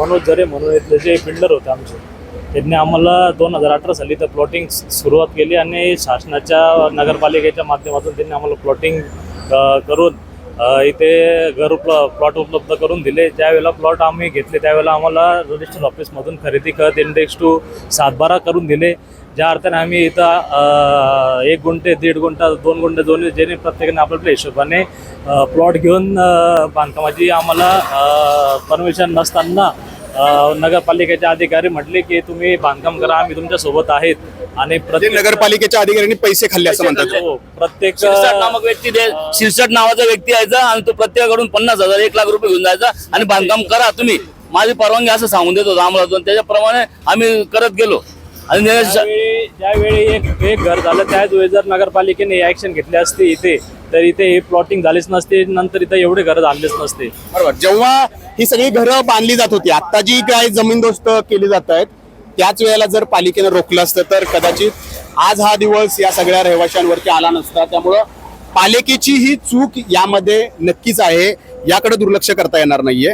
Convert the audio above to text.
मनोज जरे म्हणून इथले जे बिल्डर होते आमचे त्यांनी आम्हाला दोन हजार अठरा साली तर प्लॉटिंग सुरुवात केली आणि शासनाच्या नगरपालिकेच्या माध्यमातून त्यांनी आम्हाला प्लॉटिंग करून इथे घर प्लॉट उपलब्ध करून दिले. ज्यावेळेला प्लॉट आम्ही घेतले त्यावेळेला आम्हाला रजिस्टर ऑफिसमधून खरेदी खत इंडेक्स टू सातबारा करून दिले. ज्या अर्थाने आम्ही इथं एक गुंठे दीड गुंठा दोन गुंठे दोन्ही जेणे प्रत्येकाने आपल्या हिशोबाने प्लॉट घेऊन बांधकामाची आम्हाला परमिशन नसताना नगरपालिकेचे अधिकारी म्हटले की तुम्ही बांधकाम करा आम्ही तुमच्यासोबत आहेत. आणि म्हणजे प्रत्येक नगरपालिकेच्या अधिकाऱ्यांनी पैसे खाल्ले असं म्हणतात. हो, प्रत्येक शिरसाट नामक व्यक्ती दे शिरसाट नावाचा व्यक्ती यायचा आणि तो प्रत्येकाकडून पन्नास हजार एक लाख रुपये घेऊन जायचा आणि बांधकाम करा तुम्ही. माझी परवानगी असं सांगून देत होता आम्हाला. तो. त्याच्याप्रमाणे आम्ही करत गेलो. आणि त्या- ज्यावेळी ज्यावेळी एक एक घर झालं त्याच वेळी जर नगरपालिकेने ऍक्शन घेतली असती इथे तर इथे हे प्लॉटिंग झालेच नसते नंतर इथे एवढे घर झालेच नसते. बरोबर. जेव्हा ही सगळी घरं बांधली जात होती आता जी काय जमीनदोस्त केली जात आहेत त्याच वेळेला जर पालिकेनं रोखलं असतं तर कदाचित आज हा दिवस या सगळ्या रहिवाशांवरती आला नसता. त्यामुळं पालिकेची ही चूक यामध्ये नक्कीच आहे याकडे दुर्लक्ष करता येणार नाहीये.